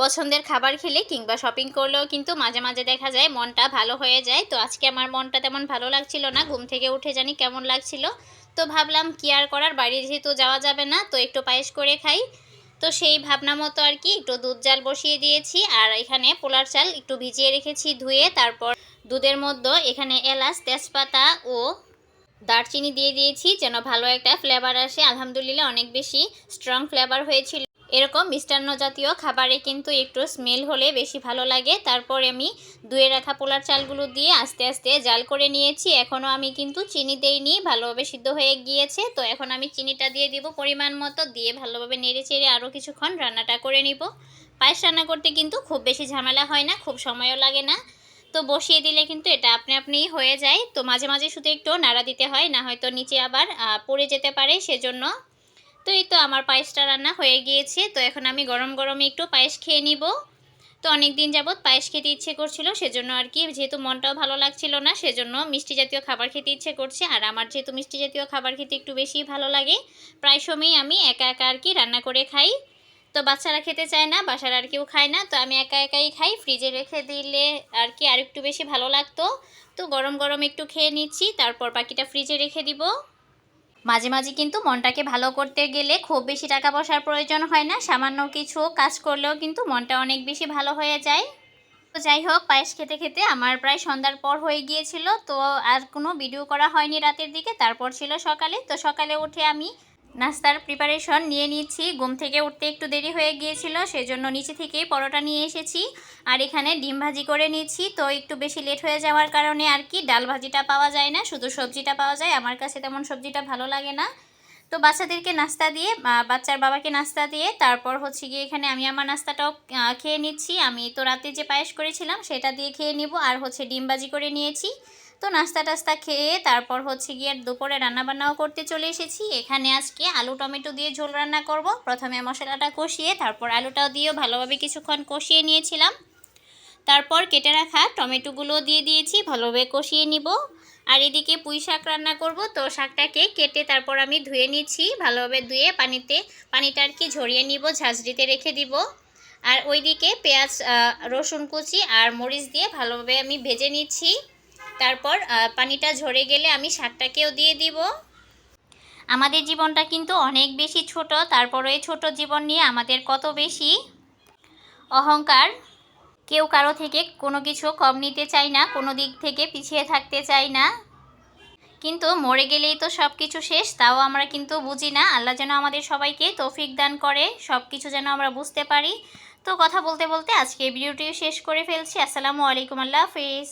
পছন্দের খাবার খেলে কিংবা শপিং করলেও কিন্তু মাঝে মাঝে দেখা যায় মনটা ভালো হয়ে যায়। তো আজকে আমার মনটা তেমন ভালো লাগছিল না, ঘুম থেকে উঠে জানি কেমন লাগছিল। তো ভাবলাম কি আর করার, বাইরে যেহেতু যাওয়া যাবে না, তো একটু পায়েস করে খাই। তো সেই ভাবনা মতো আর কি একটু দুধ জাল বসিয়ে দিয়েছি আর এখানে পোলার চাল একটু ভিজিয়ে রেখেছি ধুয়ে, তারপর দুধের মধ্যে এখানে এলাচ, তেজপাতা ও দারচিনি দিয়ে দিয়েছি যেন ভালো একটা ফ্লেভার আসে। আলহামদুলিল্লাহ অনেক বেশি স্ট্রং ফ্লেভার হয়েছিল। এরকম মিষ্টান্ন জাতীয় খাবারে কিন্তু একটু স্মেল হলে বেশি ভালো লাগে। তারপর আমি ধুয়ে রাখা পোলার চালগুলো দিয়ে আস্তে আস্তে জাল করে নিয়েছি। এখনও আমি কিন্তু চিনি দেইনি, ভালোভাবে সিদ্ধ হয়ে গিয়েছে। তো এখন আমি চিনিটা দিয়ে দিব পরিমাণ মতো, দিয়ে ভালোভাবে নেড়ে চেড়ে আরও কিছুক্ষণ রান্নাটা করে নিব। পায়েস রান্না করতে কিন্তু খুব বেশি ঝামেলা হয় না, খুব সময়ও লাগে না। তো বসিয়ে দিলে কিন্তু এটা আপনি আপনিই হয়ে যায়। তো মাঝে মাঝে শুধু একটু নাড়া দিতে হয়, না হয়তো নিচে আবার পড়ে যেতে পারে, সেজন্য তো এই তো আমার পায়েসটা রান্না হয়ে গিয়েছে। তো এখন আমি গরম গরমে একটু পায়েস খেয়ে নিব। তো অনেক দিন যাবৎ পায়েস খেতে ইচ্ছে করছিল, সেজন্য আর কি, যেহেতু মনটাও ভালো লাগছিল না, সেজন্য মিষ্টি জাতীয় খাবার খেতে ইচ্ছে করছে। আর আমার যেহেতু মিষ্টি জাতীয় খাবার খেতে একটু বেশি ভালো লাগে, প্রায় সময়ই আমি একা একা আর কি রান্না করে খাই। তো বাচ্চারা খেতে চায় না, বাসার আর কেউ খায় না, তো আমি একা একাই খাই। ফ্রিজে রেখে দিলে আর কি আর একটু বেশি ভালো লাগতো। তো গরম গরম একটু খেয়ে নিচ্ছি, তারপর বাকিটা ফ্রিজে রেখে দিব। মাঝে মাঝে কিন্তু মনটাকে ভালো করতে গেলে খুব বেশি টাকা পয়সার প্রয়োজন হয় না। সামান্য কিছু কাজ করলেও কিন্তু মনটা অনেক বেশি ভালো হয়ে যায়। তো যাই হোক, পায়েস খেতে খেতে আমার প্রায় সন্ধ্যার পর হয়ে গিয়েছিল। তো আর কোনো ভিডিও করা হয়নি রাতের দিকে, তারপর ছিল সকালে। তো সকালে উঠে আমি নাস্তার প্রিপারেশন নিয়ে নিচ্ছি। ঘুম থেকে উঠতে একটু দেরি হয়ে গিয়েছিল, সেজন্য নিচে থেকেই পরোটা নিয়ে এসেছি। আর এখানে ডিম ভাজি করে নিচ্ছি, তো একটু বেশি লেট হয়ে যাওয়ার কারণে আর কি ডাল ভাজিটা পাওয়া যায় না, শুধু সবজিটা পাওয়া যায়। আমার কাছে তেমন সবজিটা ভালো লাগে না। তো বাচ্চাদেরকে নাস্তা দিয়ে বাচ্চার বাবাকে নাস্তা দিয়ে, তারপর হচ্ছে গিয়ে এখানে আমি আমার নাস্তাটাও খেয়ে নিচ্ছি। আমি তো রাতে যে পায়েস করেছিলাম, সেটা দিয়ে খেয়ে নিব। আর হচ্ছে ডিম ভাজি করে নিয়েছি। তো নাস্তা টাস্তা খেয়ে, তারপর হচ্ছে গিয়ে দুপুরে রান্নাবান্নাও করতে চলে এসেছি। এখানে আজকে আলু টমেটো দিয়ে ঝোল রান্না করব। প্রথমে মশলাটা কষিয়ে, তারপর আলুটাও দিয়েও ভালোভাবে কিছুক্ষণ কষিয়ে নিয়েছিলাম। তারপর কেটে রাখা টমেটোগুলো দিয়ে দিয়েছি। ভালোভাবে কষিয়ে নিব। আর এদিকে পুঁই শাক রান্না করব। তো শাকটাকে কেটে তারপর আমি ধুয়ে নিচ্ছি। ভালোভাবে ধুয়ে পানিতে, পানিটা আর কি ঝরিয়ে নিব, ঝাঁঝরিতে রেখে দিব। আর ওইদিকে পেঁয়াজ রসুন কুচি আর মরিচ দিয়ে ভালোভাবে আমি ভেজে নিচ্ছি। তারপর পানিটা ঝরে গেলে আমি শাকটাকেও দিয়ে দিব। আমাদের জীবনটা কিন্তু অনেক বেশি ছোট তারপর এই ছোট জীবন নিয়ে আমাদের কত বেশি অহংকার। কেউ কারও থেকে কোনো কিছু কম নিতে চাই না, কোনো দিক থেকে পিছিয়ে থাকতে চাই না। কিন্তু মরে গেলেই তো সব কিছু শেষ, তাও আমরা কিন্তু বুঝি না। আল্লাহ যেন আমাদের সবাইকে তৌফিক দান করে সব কিছু যেন আমরা বুঝতে পারি। তো কথা বলতে বলতে আজকে ভিডিওটিও শেষ করে ফেলছি। আসসালামু আলাইকুম, আল্লাহ হাফিজ।